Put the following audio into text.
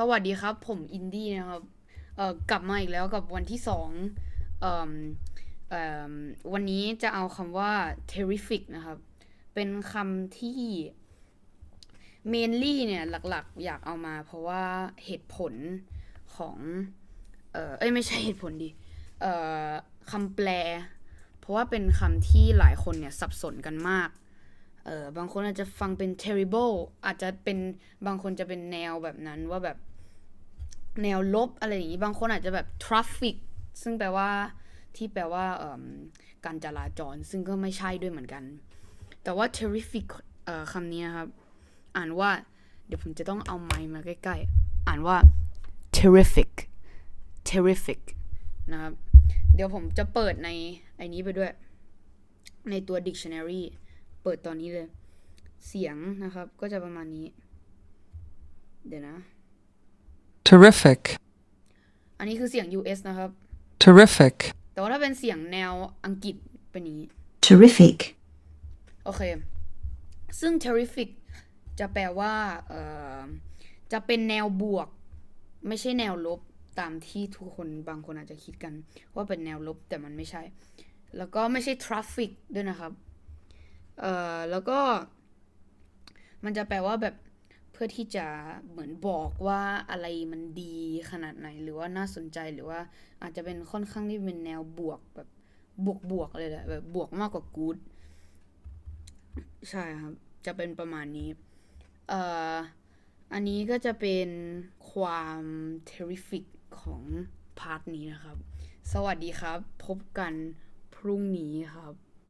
สวัสดีครับ ผมอินดี้นะครับเอ่อกลับมาอีกแล้วกับวันที่สองเอ่มเอ่มวันนี้จะเอาคำว่า terrific นะครับ เป็นคำที่ mainly เนี่ยหลักๆ อยากเอามาเพราะว่าเหตุผลของเอ่อเอ้ยไม่ใช่เหตุผลดิเอ่อคำแปล เพราะว่าเป็นคำที่หลายคนเนี่ยสับสนกันมาก เออบางคนอาจจะฟังเป็น terrible อาจจะเป็นบางคนจะเป็นแนวแบบนั้นว่าแบบแนวลบอะไรอย่างนี้ บางคนอาจจะแบบ traffic ซึ่งแปลว่าที่แปลว่าการจราจร ซึ่งก็ไม่ใช่ด้วยเหมือนกัน แต่ว่า terrific เอ่อคำนี้นะครับ อ่านว่า เดี๋ยวผมจะต้องเอาไมค์มาใกล้ๆ อ่านว่า terrific terrific นะครับ เดี๋ยวผมจะเปิดในไอ้นี้ไปด้วย ในตัว dictionary ปิดตอนนี้เลย เสียงนะครับ ก็จะประมาณนี้ เดี๋ยวนะ terrific, อันนี้คือเสียง US นะครับ terrific, แต่ว่าถ้าเป็นเสียงแนวอังกฤษเป็นอย่างนี้ terrific, โอเค ซึ่ง terrific จะแปลว่าเอ่อจะเป็นแนวบวก ไม่ใช่แนวลบตามที่ทุกคนบางคนอาจจะคิดกัน ว่าเป็นแนวลบแต่มันไม่ใช่ แล้วก็ไม่ใช่ traffic ด้วยนะครับ เอ่อแล้วก็ มันจะแปลว่าแบบเพื่อที่จะเหมือนบอกว่าอะไรมันดีขนาดไหน หรือว่าน่าสนใจหรือว่าอาจจะเป็นค่อนข้างที่เป็นแนวบวกแบบบวกบวกๆเลยแหละแบบบวกมากกว่า good ใช่ครับ จะเป็นประมาณนี้เอ่ออันนี้ก็จะเป็นความ terrific ของพาร์ทนี้นะครับ สวัสดีครับ พบกันพรุ่งนี้ครับ